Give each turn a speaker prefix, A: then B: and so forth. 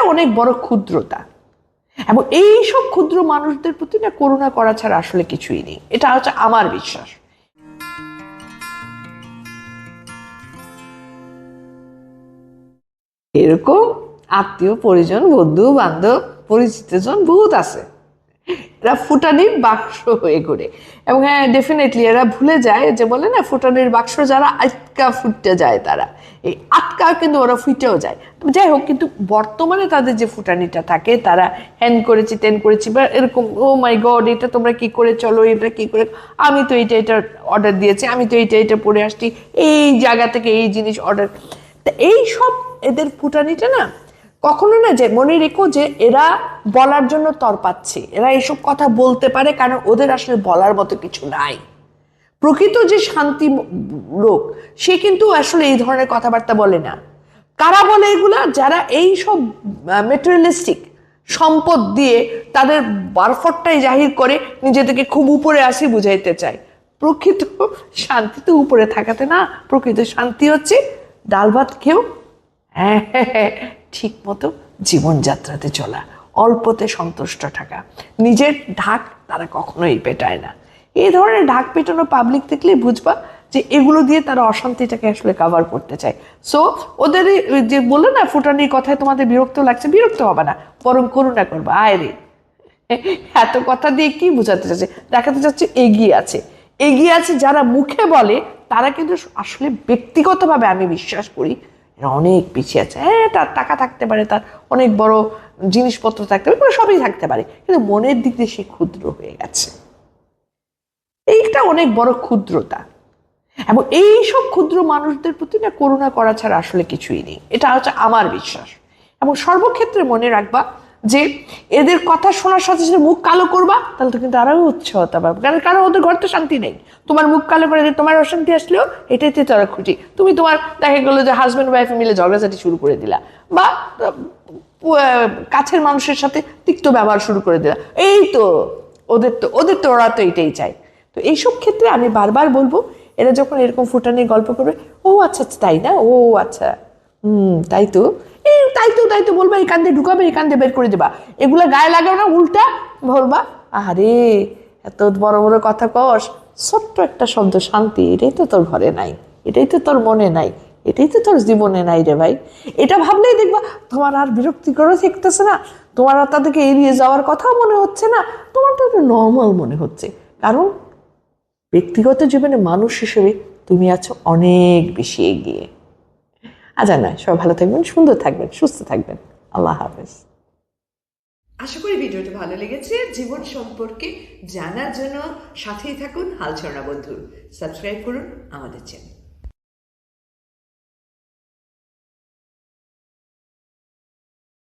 A: এটা অনেক বড় ক্ষুদ্রতা। এবং এই সব ক্ষুদ্র মানুষদের প্রতি না করুণা করা ছাড়া আসলে কিছুই নেই। এটা হচ্ছে আমার বিশ্বাস। এরকম আত্মীয়, পরিজন, বন্ধু, বান্ধব পরিচিত জন বহুত আছে। এরা ফুটানির বাক্স হয়ে ঘুরে। এবং হ্যাঁ ডেফিনেটলি এরা ভুলে যায় যে বলে না, ফুটানির বাক্স যারা আটকা ফুটতে যায় তারা। এই আটকা কিন্তু ওরা ফুটেও যায়। যাই হোক, কিন্তু বর্তমানে তাদের যে ফুটানিটা থাকে, তারা হ্যান করেছি তেন করেছি, বা এরকম ও মাই গড এটা তোমরা কি করে চলো, এটা কি করে, আমি তো এইটা এটা অর্ডার দিয়েছি, আমি তো এইটা এটা পরে আসছি, এই জায়গা থেকে এই জিনিস অর্ডার তা এই সব এদের ফুটানিটা না কখনো না যে, মনে রেখো যে, এরা বলার জন্য তর পাচ্ছে। এরা এসব কথা বলতে পারে কারণ ওদের আসলে বলার মতো কিছু নাই। প্রকৃত যে শান্তি লোক, সে কিন্তু আসলে এই ধরনের কথাবার্তা বলে না। কারা বলে এগুলা? যারা এই সব মেটেরিয়ালিস্টিক সম্পদ দিয়ে তাদের বারফটটাই জাহির করে নিজেদেরকে খুব উপরে আসি বুঝাইতে চায়। প্রকৃত শান্তি তো উপরে থাকাতে না, প্রকৃত শান্তি হচ্ছে ডাল ভাত খেয়েও। হ্যাঁ ঠিক মতো জীবনযাত্রাতে চলা, অল্পতে সন্তুষ্ট থাকা। নিজের ঢাক তারা কখনোই পেটায় না। এই ধরনের ঢাক পেটানো পাবলিক দেখলে বুঝবা যে এগুলো দিয়ে তারা অশান্তিটাকে আসলে কাভার করতে চায়। সো ওদের যে বলল না, ফুটানির কথায় তোমাদের বিরক্ত লাগছে, বিরক্ত হবে না, বরং করুণা করবা। আয় রে এত কথা দিয়ে কি বোঝাতে চাচ্ছে? দেখাতে চাচ্ছে এগিয়ে আছে। এগিয়ে আছে যারা মুখে বলে, তারা কিন্তু আসলে ব্যক্তিগতভাবে আমি বিশ্বাস করি অনেক পিছিয়ে আছে। হ্যাঁ তার টাকা থাকতে পারে, তার অনেক বড় জিনিসপত্র থাকতে পারে মানে সবই থাকতে পারে, কিন্তু মনের দিক দিয়ে সে ক্ষুদ্র হয়ে গেছে। এইটা অনেক বড় ক্ষুদ্রতা। এবং এই সব ক্ষুদ্র মানুষদের প্রতি না করুণা করা ছাড়া আসলে কিছুই নেই। এটা হচ্ছে আমার বিশ্বাস। এবং সর্বক্ষেত্রে মনে রাখবা যে এদের কথা শোনার সাথে সাথে মুখ কালো করবা, তাহলে তো কিন্তু আরও উৎসাহতা পাবে কারণ কারণ ওদের ঘর তো শান্তি নেই। তোমার মুখ কালো করে যে তোমার অশান্তি আসলেও এটাতে তারা খুশি তুমি তোমার দেখা গেলো যে হাজব্যান্ড ওয়াইফ মিলে ঝগড়াঝাটি শুরু করে দিলা। বা কাছের মানুষের সাথে তিক্ত ব্যবহার শুরু করে দিলা। এই তো ওদের তো ওদের তো ওরা তো এটাই চায়। তো এইসব ক্ষেত্রে আমি বারবার বলব, এরা যখন এরকম ফুটানির গল্প করবে, ও আচ্ছা আচ্ছা তাই না? ও আচ্ছা। হুম, তাই তো। তাই তো তাই তো বলবা, এই কান্দে ঢুকাবে, এই কান্দে বের করে দেবা। এগুলা গায়ে লাগাও না, উল্টা বলবা আরে এত বড় বড় কথা কস, ছোট্ট একটা শব্দ, শান্তি, এটাই তো তোর ঘরে নাই, এটাই তো তোর মনে নাই, এটাই তো তোর জীবনে নাই রে ভাই। এটা ভাবলেই দেখবা, তোমার আর বিরক্তিকরও থাকতেছে না, তোমার আর তাদেরকে এড়িয়ে যাওয়ার কথাও মনে হচ্ছে না, তোমার তো নর্মাল মনে হচ্ছে। কারণ ব্যক্তিগত জীবনে মানুষ হিসেবে তুমি আছো অনেক বেশি এগিয়ে। আচ্ছা নয় সবাই ভালো থাকবেন, সুন্দর থাকবেন, সুস্থ থাকবেন। আল্লাহ হাফেজ।
B: আশা করি ভিডিওটি ভালো লেগেছে। জীবন সম্পর্কে জানার জন্য সাথেই থাকুন হালছড়া বন্ধু সাবস্ক্রাইব করুন আমাদের চ্যানেল